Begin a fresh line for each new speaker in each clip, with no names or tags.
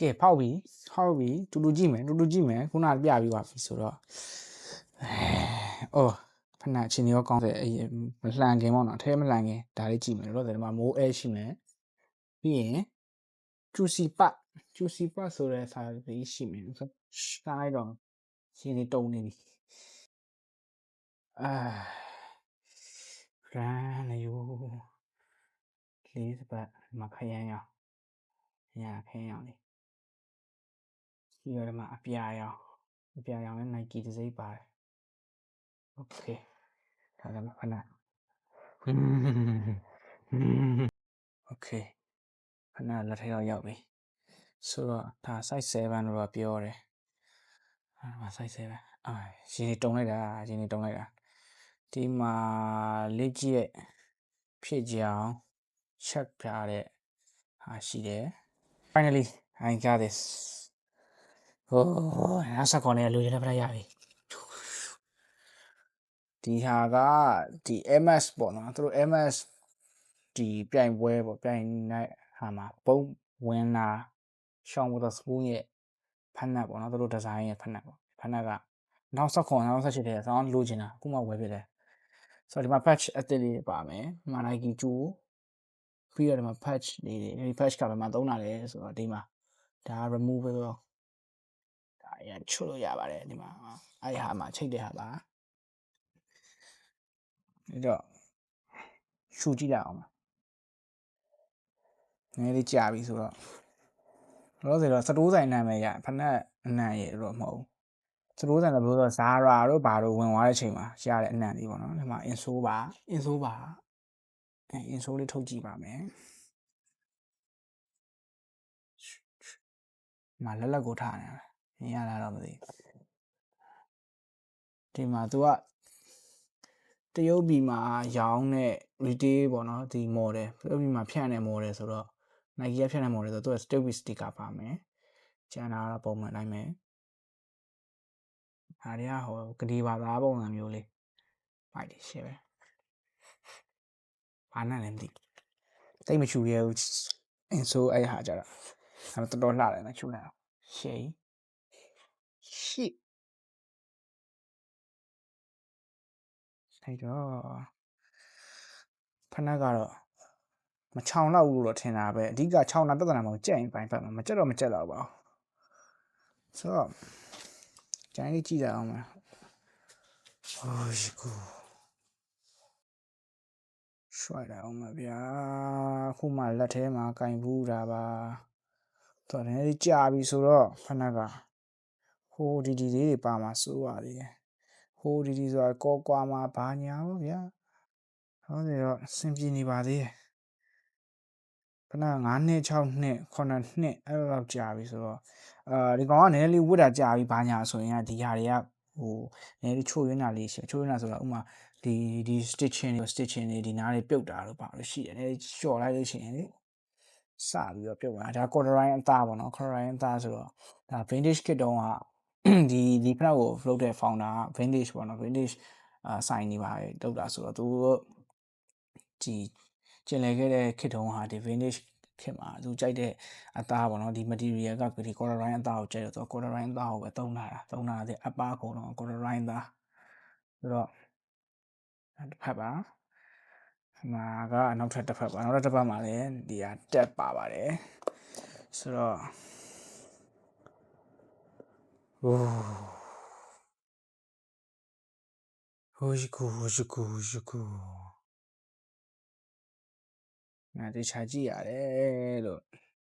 ကဲဖောက်ပြီဖောက်ပြီတူတူကြည့်မယ်တူတူကြည့်မယ်ခုနကပြပြီးပါပြီဆိုတော့အဲအော်ဖနာချင်းရောကောင်းတယ်အဲ့မလှန်ခင်ပေါ့နော်အထဲမလှန်ခင်ဒါလေးကြည့်မယ်လို့ဆိုတော့ဒီမှာမိုးအဲရှိမယ်ပြီးရင် juicy pat juicy pat ဆိုတဲ့စာလေးရှိမယ်ဆိုရှားလိုက်တော့ရှင်းနေတုံနေပြီအာရန်နေယူလေးစပတ်မခရမ်းရအောင်ညာခရမ်းရအောင်လေ ပြီးတော့ဒီမှာအပြာရောင်အပြာရောင်နဲ့ Nike တစ်စိမ့်ပါတယ် Okay ဒါလည်းခဏ Okay ခဏလက်ထက်ရောက်ရောက်ပြီဆိုတော့ဒါ size 7လို့တော့ပြောတယ်အဲ့မှာ size 7အာရှင်နေတုံလိုက်တာရှင်နေတုံလိုက်တာဒီမှာလက်ကြီးရဲ့ဖြစ်ကြောင်ချက်ပြတဲ့ဟာရှိတယ် finally i got this ဟိုးအဆက်ကောင်းနေလူရတဲ့ပြရပြီဒီဟာကဒီ MS ပေါ့နော်သူတို့ MS ဒီပြိုင်ပွဲပေါ့ပြိုင်နိုင်ဟာမှာပုံဝင်လာရှောင်းဝတ်စပူးရဲ့ဖက်နက်ပေါ့နော်သူတို့ဒီဇိုင်းရဲ့ဖက်နက်ပေါ့ဖက်နက်ကနောက်ဆက်ခွန်နောက်ဆက်ချစ်တယ်ဆောင်းလိုချင်တာအခုမှဝယ်ဖြစ်တယ်ဆိုတော့ဒီမှာ patch အသစ်လေးပါမယ်ဒီမှာ Nike 2ပြီးတော့ဒီမှာ patch လေးတွေဒီ patch ကဘယ်မှာသုံးတာလဲဆိုတော့ဒီမှာဒါ removable ဒါ အရင်ချွတ်လို့ရပါတယ်ဒီမှာအဲ့ဒီဟာမှာချိတ်တဲ့ဟာပါအဲ့တော့ရှူကြည့်လိုက်အောင်ပါနည်းနည်းလေးကြာပြီဆိုတော့လောဆယ်တော့စတိုးဆိုင်နာမည်ရဖနက်အနံ့ရတော့မဟုတ်ဘူးစတိုးဆိုင်လည်းဘယ်လိုဆို Zara တို့ဘာတို့ဝင်သွားတဲ့အချိန်မှာရတဲ့အနံ့လေးပေါ့နော်ဒီမှာ insole ပါ insole ပါအဲ insole လေးထုတ်ကြည့်ပါမယ်ဒီမှာလက်လက်ကိုထားနေတ ယ်မြင်ရလားတော့မသိဘူးဒီမှာ तू ကတရုတ်ပြည်မှာရောင်းတဲ့ retail ပေါ့နော်ဒီ model တရုတ်ပြည်မှာဖြန့်တဲ့ model ဆိုတော့ Nike ကဖြန့်တဲ့ model ဆိုတော့သူက stick with sticker ပါမယ်ကျန်တာကတော့ပုံမှန်တိုင်းပဲဒါတွေကဟိုကတိပါသားပုံစံမျိုးလေးပိုက်တယ်ရှယ်ပဲဘာနဲ့လဲမသိတိတ်မချူရဲဘူးအင်းဆိုအဲ့ဟာကြတော့အဲ့တော့တော်တော်လှတယ်နော်ချူလိုက်အောင် ရှယ်ရှစ်အဲ့တော့ဖနက်ကတော့မချောင်တော့ဘူးလို့တော့ထင်တာပဲအဓိကချောင်တာပြဿနာမဟုတ်ကြက်ရင်ပိုင်းဖက်မှာမကြက်တော့မကြက်တော့ပါဘူးဆိုတော့ကျန်လေးကြည့်ရအောင်မယ်ဟိုရှိကူရွှိုက်ရအောင်မဗျာခုမှလက်ထဲမှာကင်ဘူးတာပါတော်တယ်လေးကြာပြီဆိုတော့ဖနက်က ဟိုဒီဒီလေးတွေပါမှာစိုးပါသေးတယ်ဟိုဒီဒီဆိုတာကောကွာမှာဘာညာပေါ့ဗျာဟုတ်တယ်တော့အဆင်ပြေနေပါသေးတယ်ခဏ9နှစ်6နှစ်9နှစ်အဲ့လိုလောက်ကြာပြီဆိုတော့အာဒီကောင်ကနည်းနည်းလေးဝတ်တာကြာပြီဘာညာဆိုရင်ကဒီဟာတွေကဟိုနည်းနည်းချိုးရင်းတာလေးရှိချိုးရင်းတာဆိုတာဥမာဒီဒီ stitching တွေ stitching တွေဒီနားတွေပြုတ်တာလို့ပါလို့ရှိတယ်နည်းလျှော်လိုက်လို့ရှိရင်လေစပြီးတော့ပြုတ်သွားဒါ corduroy အသားပေါ့နော် corduroy အသားဆိုတော့ဒါ vintage kit တုံးက ဒီဒီဖက်ကို float တဲ့ founder က vintage ပေါ့နော် vintage အာဆိုင်နေပါလောက်တာဆိုတော့သူဒီကျင်လည်ခဲ့တဲ့ kit တုံးဟာဒီ vintage ခင်မှာသူကြိုက်တဲ့အသားပေါ့နော်ဒီ material ကဒီ corduroy အသားကိုကြိုက်တော့သူ corduroy အသားကိုပဲသုံးလာတာသုံးလာတဲ့အပားကုန်တော့ corduroy အသားဆိုတော့တစ်ဖက်ပါမှာကနောက်ထပ်တစ်ဖက်ပါနောက်ထပ်တစ်ဖက်မှာလည်းဒီဟာ tab ပါပါတယ်ဆိုတော့ ဟိုဟိုရှိကူဟိုရှိကူဟိုရှိကူငါတေချာကြည့်ရတယ်လို့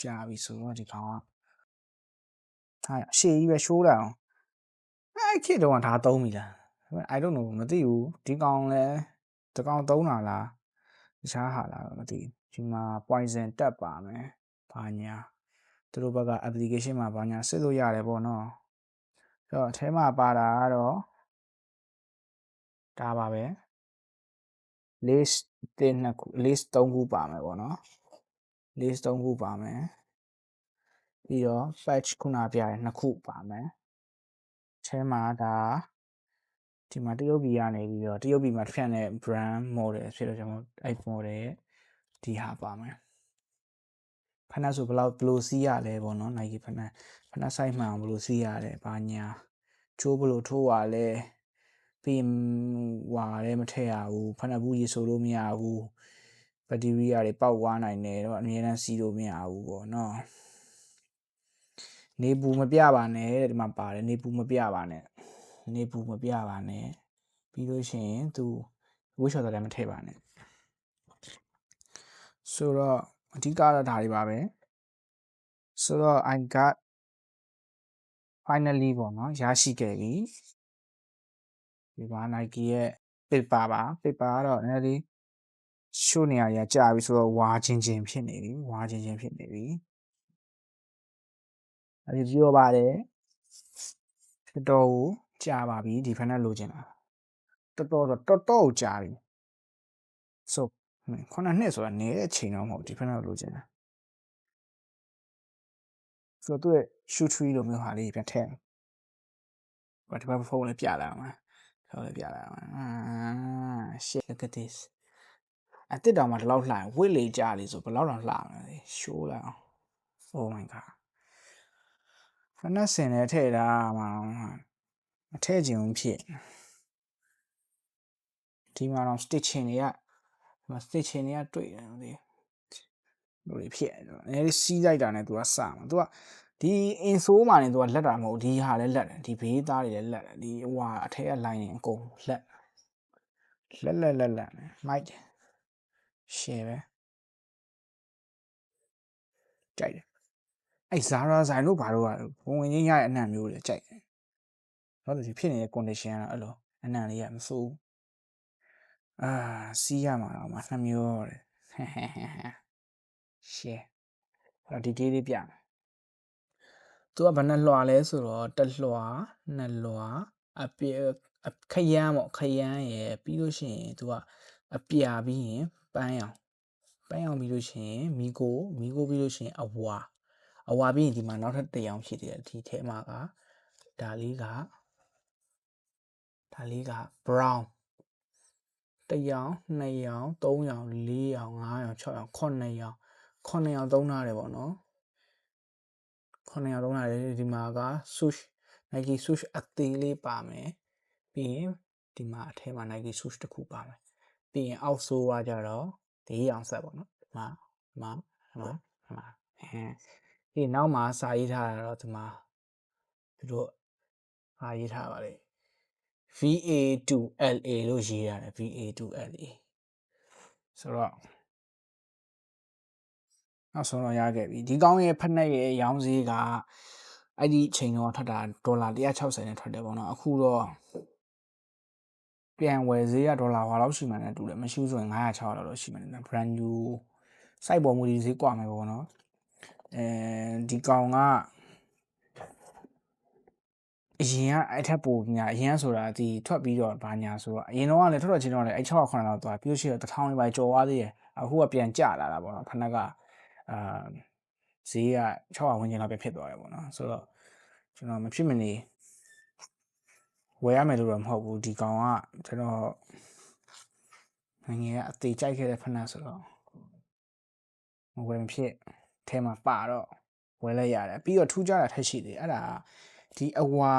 ကြားပြီဆိုတော့ဒီကောင်ကဟာရှေ့ကြီးပဲရှိုးလာအောင်အဲ့ခေတ်တုန်းကဒါသုံးပြီလား I don't know မသိဘူးဒီကောင်လဲဒီကောင်သုံးတာလားတခြားဟာလားမသိဒီမှာ poison တက်ပါမယ်ဘာညာသူတို့ဘက်က application မှာဘာညာစစ်လို့ရတယ်ပေါ့နော် အဲ့တော့အထဲမှာပါတာကတော့ဒါပါပဲ list တင်နှစ်ခု list 3ခုပါမယ်ပေါ့နော် list 3ခုပါမယ်ပြီးတော့ patch ခုနပြရတယ်နှစ်ခုပါမယ်အဲမှာဒါဒီမှာတရုတ်ပြည်ကနေပြီးတော့တရုတ်ပြည်မှာဖြန့်တဲ့ brand model ဖြစ်တော့ကျွန်တော်အဲ့ model ရဲ့ဒီဟာပါမယ် ဖနက်ဆိုဘယ်လောက်ဘယ်လိုစီးရလဲပေါ့နော် Nike ဖနက်ဖနက် size မှန်အောင်ဘယ်လိုစီးရတယ်ဘာညာချိုးဘယ်လိုထိုးရလဲပြီးရင်ဟွာလည်းမထည့်ရဘူးဖနက်ဘူးရေဆိုလို့မရဘူးဘက်တရီယာတွေပေါက်သွားနိုင်တယ်တော့အမြဲတမ်းစီးလို့မရဘူးပေါ့နော်နေပူမပြပါနဲ့တဲ့ဒီမှာပါတယ်နေပူမပြပါနဲ့နေပူမပြပါနဲ့ပြီးလို့ရှိရင်သူဝိရှော်တယ်လည်းမထည့်ပါနဲ့ဆိုတော့ အဓိကတော့ဒါတွေပါပဲဆိုတော့ I got finally ပေါ့နော်ရရှိခဲ့ပြီဒီပါ Nike ရဲ့ paper ပါ paper ကတော့နည်းနည်းလေးရှို့နေရရကြာပြီဆိုတော့ဝါချင်းချင်းဖြစ်နေပြီဝါချင်းချင်းဖြစ်နေပြီအဲဒီပြောပါတယ်တော်တော်ကိုကြာပါပြီဒီဖက်နဲ့လိုချင်တာတော်တော်တော့တော်တော်ကိုကြာပြီဆို ခုနှစ်နှစ်ဆိုတာနေတဲ့ချိန်တော့မဟုတ်ဒီဖက်နဲ့လိုချင်တာဆိုတော့သူ့ရဲ့ shoot tree လိုမျိုးဟာလေးပြန်ထည့်ဘာဒီဘက်ဖုန်းလေးပြလာမှာဖုန်းလေးပြလာမှာအာ shit look at this အတစ်တောင်မှဒီလောက်လှရင်ဝစ်လေကြလေဆိုဘယ်လောက်တောင်လှမလဲရှိုးလိုက်အောင် oh my god ဖနက်စင်နဲ့ထည့်တာမှမထည့်ခြင်းဖြစ်ဒီမှာတော့ stitching တွေက ဒီမှာ stitching တွေကတွေ့တယ်မသိဘူးလို့ဖြစ်တယ်တော့အဲဒီစီးလိုက်တာနဲ့ तू ကစမှာ तू ကဒီ insole မှာနေ तू ကလက်တာမဟုတ်ဒီဟာလည်းလက်တယ်ဒီဘေးသားတွေလည်းလက်တယ်ဒီဟိုဟာအထက်က line နေအကုန်လက်လက်လက်လက်လက်မိုက်တယ် share ပဲကြိုက်တယ်အဲ့ Zara ဆိုင်တို့ဘာလို့ကဝင်ဝင်ချင်းရတဲ့အနံ့မျိုးတွေကြိုက်တယ်ဟုတ်တယ်ဖြစ်နေတဲ့ condition ကအဲ့လိုအနံ့လေးကမစိုး အာစီးရမှာတော့မှနှစ်မျိုးတဲ့ share အဲ့ဒီ detail လေးပြမယ်သူကဘယ်နှလွှာလဲဆိုတော့တစ်လွှာနှစ်လွှာအပြခရမ်းပေါ့ခရမ်းရယ်ပြီးလို့ရှိရင်သူကအပြာပြီးရင်ပန်းရောင်ပန်းရောင်ပြီးလို့ရှိရင်မီကိုမီကိုပြီးလို့ရှိရင်အဝါအဝါပြီးရင်ဒီမှာနောက်ထပ်တစ်ရောင်ဖြစ်တယ်ဒီထဲမှာကဒါလေးကဒါလေးက brown တစ်ရောင်နှစ်ရောင်သုံးရောင်လေးရောင်ငါးရောင်၆ရောင်ခုနှစ်ရောင်ခုနှစ်ရောင်သုံးထားတယ်ပေါ့နော်ခုနှစ်ရောင်သုံးထားတယ်ဒီမှာက sush Nike sush အသေးလေးပါမယ်ပြီးရင်ဒီမှာအထဲမှာ Nike sush တစ်ခုပါမယ်ပြီးရင်အောက်ဆိုးကကြတော့ဒီအောင်ဆက်ပေါ့နော်ဒီမှာဒီမှာဒီမှာဒီမှာအဲဒီနောက်မှာစာရေးထားတာတော့ဒီမှာသူတို့ဟာရေးထားပါလေ VA2LA လို့ရေးရတယ် VA2LA ဆိုတော့နောက်ဆုံးတော့ရခဲ့ပြီဒီကောင်းရဲ့ဖက်နှက်ရဲ့ရောင်းဈေးကအဲ့ဒီအချိန်တော့ထွက်တာဒေါ်လာ160နဲ့ထွက်တယ်ပေါ့နော်အခုတော့ပြန်ဝယ်ဈေးကဒေါ်လာဘာလောက်ရှိမှန်းလဲတူတယ်မရှိဘူးဆိုရင်900 600လောက်တော့ရှိမှန်းတယ် brand new site ပေါ်မူဒီဈေးကွာမယ်ပေါ့နော်အဲဒီကောင်က အရင်ကအဲ့ထက်ပိုညာအရင်ဆိုတာဒီထွက်ပြီးတော့ဘာညာဆိုတော့အရင်တော့ကလည်းထွက်ထွက်ချင်းတော့လည်းအဲ့600 900လောက်သွားပြီးလို့ရှိရင်1000လေးပဲကြော်သွားသေးတယ်အခုကပြန်ကျလာတာပေါ့နော်ဖနက်ကအာဈေးက600ဝန်းကျင်လောက်ပဲဖြစ်သွားတယ်ပေါ့နော်ဆိုတော့ကျွန်တော်မဖြစ်မနေဝယ်ရမယ်လို့တော့မဟုတ်ဘူးဒီကောင်ကကျွန်တော်ငယ်ကအသေးကြိုက်ခဲ့တဲ့ဖနက်ဆိုတော့မဝယ်မဖြစ်အဲမှာပါတော့ဝယ်လိုက်ရတယ်ပြီးတော့ထူးခြားတာထက်ရှိတယ်အဲ့ဒါ ဒီအဝါ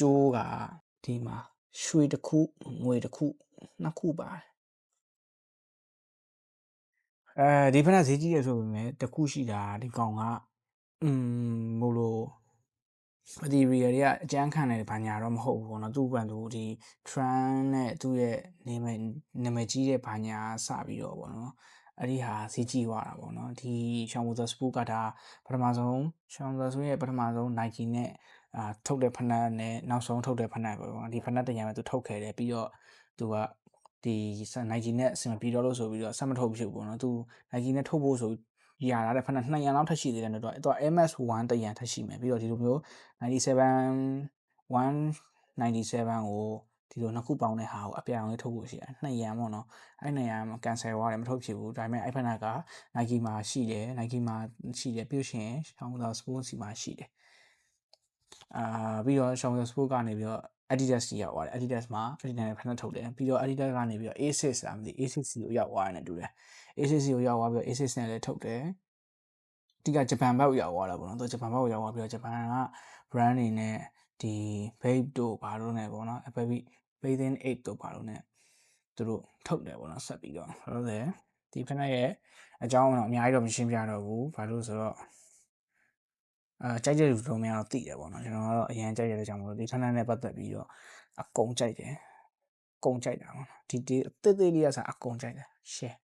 ကျိုးကဒီမှာရွှေတစ်ခုငွေတစ်ခုနှစ်ခုပါတယ်အဲဒီဖက်ဈေးကြီးရဆိုပေမဲ့တစ်ခုရှိတာဒီကောင်ကอืมမို့လို့ material တွေကအကျန်းခံတယ်ဘာညာတော့မဟုတ်ဘူးပေါ့နော်သူ့ဘန်သူဒီ trend နဲ့သူ့ရဲ့နာမည်နာမည်ကြီးတဲ့ဘာညာစပြီးတော့ပေါ့နော်အဲ့ဒီဟာစီးကြည့်သွားတာပေါ့နော်ဒီရှောင်းဝဇာစပူကဒါပထမဆုံးရှောင်းဝဇာစပူရဲ့ပထမဆုံး Nike နဲ့ အာထုတ်တဲ့ဖနက်နဲ့နောက်ဆုံးထုတ်တဲ့ဖနက်ပေါ့ဒီဖနက်တရံပဲသူထုတ်ခဲ့တယ်ပြီးတော့သူကဒီ Nike နဲ့အဆင်ပြေတော့လို့ဆိုပြီးတော့ဆက်မထုတ်ဖြစ်ဘူးပေါ့နော်သူ Nike နဲ့ထုတ်ဖို့ဆိုရလာတဲ့ဖနက်200လောက်ထပ်ရှိသေးတယ်တော့သူက MS1 တရံထပ်ရှိမယ်ပြီးတော့ဒီလိုမျိုး97 197ကိုဒီလိုနှစ်ခုပေါင်းတဲ့ဟာကိုအပြောင်းလေးထုတ်ဖို့ရှိတယ်နှစ်ရံပေါ့နော်အဲ့နှစ်ရံကန်ဆယ်သွားတယ်မထုတ်ဖြစ်ဘူးဒါပေမဲ့အဲ့ဖက်က Nike မှာရှိတယ် Nike မှာရှိတယ်ပြီးရှင် Xiaomi Sport စီမှာရှိတယ် အာပြီးတော့ Xiaomi Sport ကနေပြီးတော့ Adidas ကြီးရောက်သွားတယ် Adidas မှာ Adidas နဲ့ဖက်နဲ့ထုတ်တယ်ပြီးတော့ Adidas ကနေပြီးတော့ A6 လားမသိ A6 ကိုရောက်သွားတယ်နဲ့တူတယ် A6 ကိုရောက်သွားပြီးတော့ A6 နဲ့လည်းထုတ်တယ်ဒီကဂျပန်ဘက်ကိုရောက်သွားတာပေါ့နော်သူကဂျပန်ဘက်ကိုရောက်သွားပြီးတော့ဂျပန်က brand တွေနဲ့ဒီ vape တို့ဘာလို့နဲ့ပေါ့နော် baby bathing aid တို့ဘာလို့နဲ့သူတို့ထုတ်တယ်ပေါ့နော်ဆက်ပြီးတော့ဟုတ်တယ်ဒီဖက်နဲ့ရဲ့အကြောင်းတော့အများကြီးတော့မရှင်းပြတော့ဘူးဘာလို့ဆိုတော့ အာကြိုက်တဲ့လူတို့များတော့သိတယ်ပေါ့နော်ကျွန်တော်ကတော့အရင်ကြိုက်ရတဲ့ကြောင့်မလို့ဒီ channel နဲ့ပတ်သက်ပြီးတော့အကုန်ကြိုက်တယ်အကုန်ကြိုက်တာပေါ့နော်ဒီဒီအသေးသေးလေးကစားအကုန်ကြိုက်တယ် share